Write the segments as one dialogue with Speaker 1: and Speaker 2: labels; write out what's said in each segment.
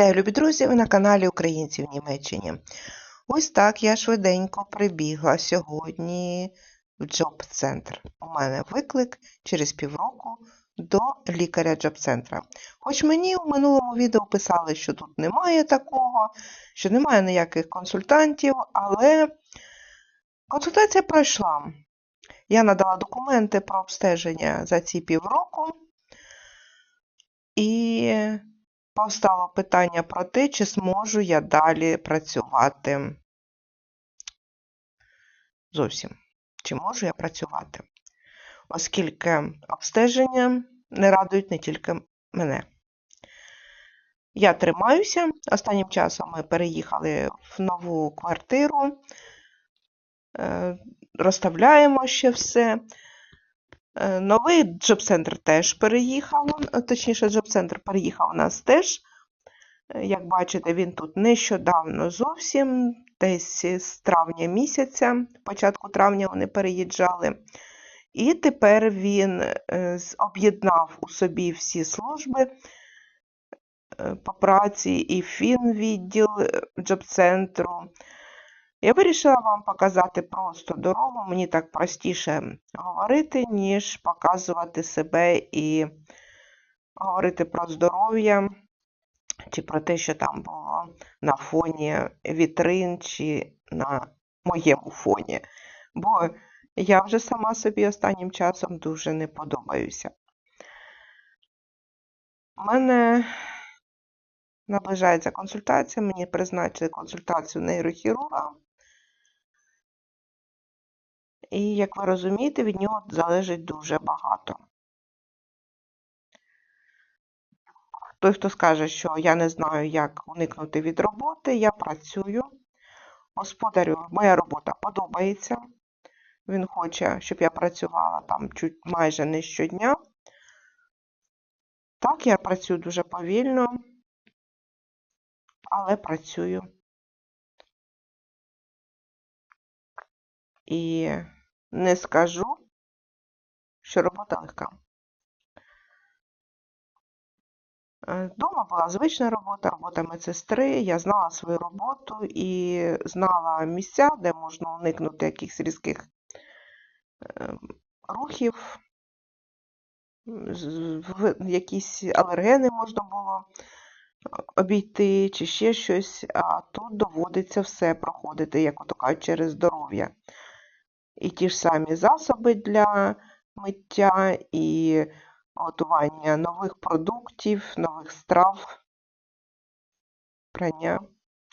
Speaker 1: Вітаю, любі друзі! Ви на каналі Українці в Німеччині. Ось так я швиденько прибігла сьогодні в джоб-центр. У мене виклик через півроку до лікаря джоб-центра. Хоч мені у минулому відео писали, що тут немає такого, що немає ніяких консультантів, але консультація пройшла. Я надала документи про обстеження за ці півроку. І Постало питання про те, чи зможу я далі працювати. Зовсім. Чи можу я працювати? Оскільки обстеження не радують не тільки мене. Я тримаюся. Останнім часом ми переїхали в нову квартиру, е, розставляємо ще все. Е, Новий джоб-центр теж переїхав, точніше, джоб-центр переїхав у нас теж. Е, Як бачите, він тут нещодавно зовсім, десь з травня місяця, початку травня вони переїжджали. І тепер він е, об'єднав у собі всі служби е, по праці і фінвідділ е, джоб-центру. Я вирішила вам показати просто дорогу. Мені так простіше говорити, ніж показувати себе і говорити про здоров'я, чи про те, що там було на фоні вітрин, чи на моєму фоні. Бо я вже сама собі останнім часом дуже не подобаюся. У мене наближається консультація, мені призначили консультацію нейрохірурга. І, як ви розумієте, від нього залежить дуже багато. Той, хто скаже, що я не знаю, як уникнути від роботи, я працюю. Господарю, моя робота подобається. Він хоче, щоб я працювала там чуть майже не щодня. Так, я працюю дуже повільно, але працюю. І не скажу, що робота легка. Е, Дома була звична робота, робота медсестри. Я знала свою роботу і знала місця, де можна уникнути якихось різких е, рухів, якісь алергени можна було обійти чи ще щось, а тут доводиться все проходити, як ото кажуть, через здоров'я. І ті ж самі засоби для миття, і готування нових продуктів, нових страв, прання.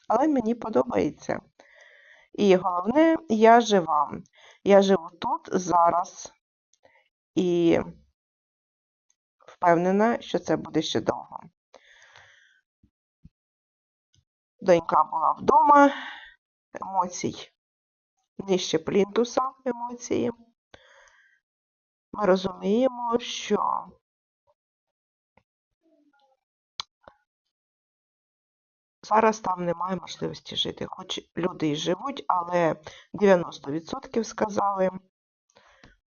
Speaker 1: Але мені подобається. І головне, я жива. Я живу тут зараз і впевнена, що це буде ще довго. Донька була вдома, емоцій нижче плінтуса емоції. Ми розуміємо, що зараз там немає можливості жити. Хоч люди і живуть, але 90% сказали,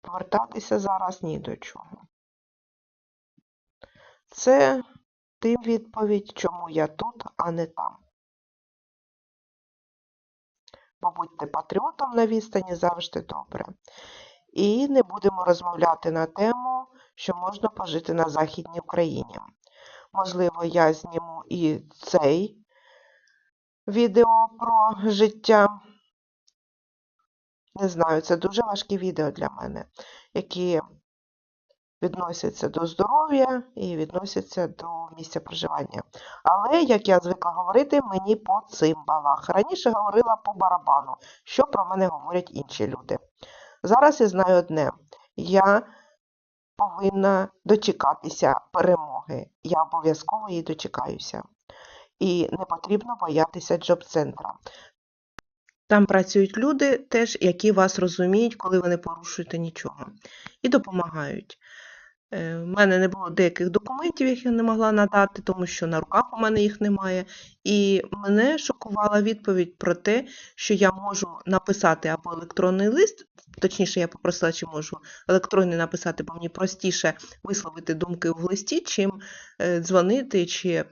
Speaker 1: повертатися зараз ні до чого. Це тим відповідь, чому я тут, а не там. Бо будьте патріотом на відстані завжди добре. І не будемо розмовляти на тему, що можна пожити на Західній Україні. Можливо, я зніму і цей відео про життя. Не знаю, це дуже важкі відео для мене, які відносяться до здоров'я і відносяться до місця проживання. Але, як я звикла говорити, мені по цимбалах. Раніше говорила по барабану, що про мене говорять інші люди. Зараз я знаю одне: я повинна дочекатися перемоги. Я обов'язково її дочекаюся. І не потрібно боятися джоб-центра. Там працюють люди, теж, які вас розуміють, коли ви не порушуєте нічого, і допомагають. Е, В мене не було деяких документів, яких я не могла надати, тому що на руках у мене їх немає. І мене шокувала відповідь про те, що я можу написати або електронний лист, точніше, я попросила, чи можу електронний написати, бо мені простіше висловити думки в листі, чим е, дзвонити чи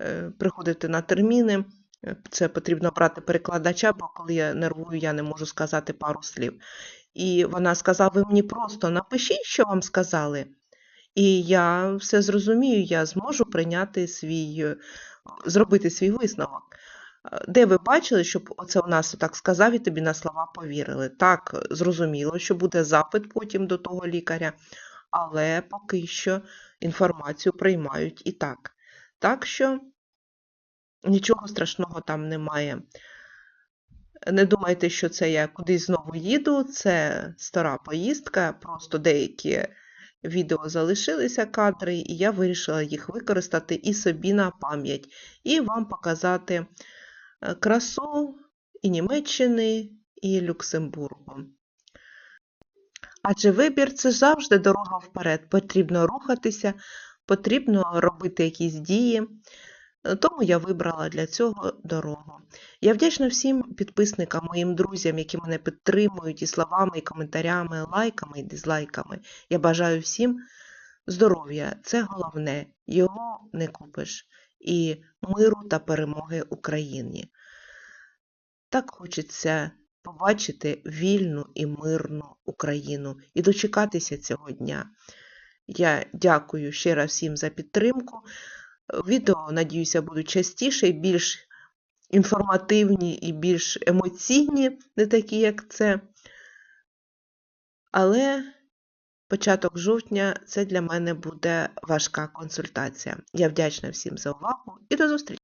Speaker 1: е, приходити на терміни. Е, Це потрібно брати перекладача, бо коли я нервую, я не можу сказати пару слів. І вона сказала: ви мені просто напишіть, що вам сказали, і я все зрозумію, я зможу прийняти свій, е, зробити свій висновок. Е, Де ви бачили, щоб оце у нас так сказав і тобі на слова повірили? Так, зрозуміло, що буде запит потім до того лікаря, але поки що інформацію приймають і так. Так що нічого страшного там немає. Не думайте, що це я кудись знову їду, це стара поїздка, просто деякі відео залишилися кадри, і я вирішила їх використати і собі на пам'ять, і вам показати е, красу і Німеччини, і Люксембургу. Адже вибір це завжди дорога вперед. Потрібно рухатися, потрібно робити якісь дії. Тому я вибрала для цього дорогу. Я вдячна всім підписникам, моїм друзям, які мене підтримують і словами, і коментарями, лайками і дизлайками. Я бажаю всім здоров'я, це головне, його не купиш, і миру та перемоги Україні. Так хочеться побачити вільну і мирну Україну і дочекатися цього дня. Я дякую ще раз всім за підтримку. Відео, надіюся, будуть частіше більш інформативні і більш емоційні, не такі, як це. Але початок жовтня це для мене буде важка консультація. Я вдячна всім за увагу і до зустрічі!